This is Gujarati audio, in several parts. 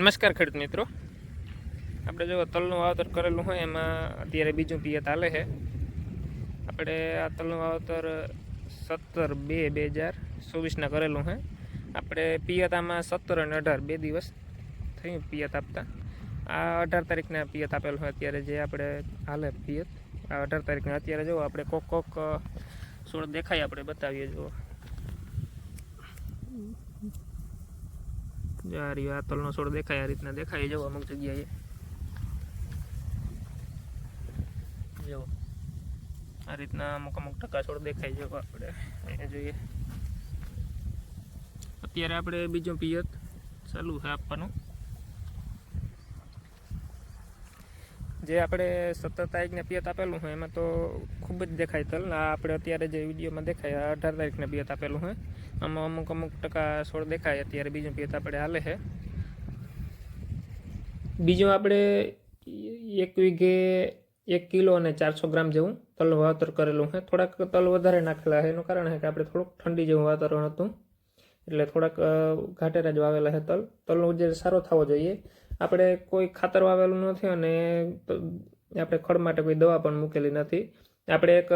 નમસ્કાર ખેડૂત મિત્રો. આપણે જો તલનું વાવતર કરેલું હોય, એમાં અત્યારે બીજું પિયત હાલે છે. આપણે આ તલનું વાવતર સત્તર બે બે હજાર ચોવીસના કરેલું છે. આપણે પિયત આમાં સત્તર અને અઢાર, બે દિવસ થયું પિયત આપતા. આ અઢાર તારીખના પિયત આપેલું હોય અત્યારે જે આપણે હાલે પિયત. આ અઢાર તારીખના અત્યારે જુઓ આપણે કોક કોક છોડ દેખાય આપણે બતાવીએ જો. જો આ રહ્યો આ છોડ દેખાય, આ રીતના દેખાય. જવો અમુક જગ્યાએ. જવો આ રીતના અમુક અમુક ટકા છોડ દેખાય જવો આપણે. અહીંયા જોઈએ. અત્યારે આપણે બીજું પિયત ચાલુ છે આપવાનું. જે આપણે સત્તર તારીખને પિયત આપેલું હોય, એમાં તો ખૂબ જ દેખાય તલ. આ આપણે અત્યારે જે વિડીયોમાં દેખાય અઢાર તારીખને પિયત આપેલું હોય. આમાં અમુક અમુક ટકા છોડ દેખાય, અત્યારે બીજું પિયત આપણે હાલે છે. બીજું આપણે એક વીઘે એક કિલો અને ચારસો ગ્રામ જેવું તલ વાવતર કરેલું છે. થોડાક તલ વધારે નાખેલા છે, એનું કારણ છે કે આપણે થોડુંક ઠંડી જેવું વાતાવરણ હતું. એટલે થોડાક ઘાટેરા જ વાવેલા છે તલ. તલનો ઉજેર સારો થવો જોઈએ. આપણે કોઈ ખાતર વાવેલું નથી અને આપણે ખડ માટે કોઈ દવા પણ મૂકેલી નથી. આપણે એક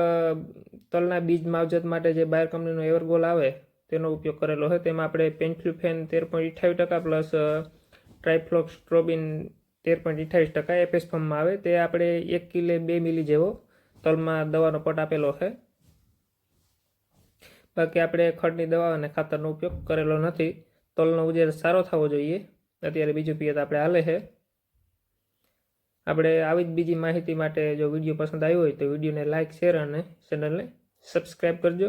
તલના બીજ માવજત માટે જે બાયર કંપનીનો એવરગોલ આવે, તેનો ઉપયોગ કરેલો છે તેમાં આપણે પેન્ફ્લુફેન તેર પોઈન્ટ અઠાવીસ ટકા પ્લસ ટ્રાયફ્લોક્સ સ્ટ્રોબિન તેર પોઈન્ટ અઠાવીસ ટકા એપેસ ફોર્મમાં આવે. તે આપણે એક કિલે બે મિલી જેવો તલમાં દવાનો પટ આપેલો છે. બાકી આપણે ખડની દવા અને ખાતરનો ઉપયોગ કરેલો નથી. તલનો ઉજેર સારો થવો જોઈએ. અત્યારે બીજું પિયત આપણે હાલે છે. આપણે આવી જ બીજી માહિતી માટે જો વીડિયો પસંદ આવ્યો હોય તો વિડીયોને લાઇક શેર અને ચેનલને સબસ્ક્રાઈબ કરજો.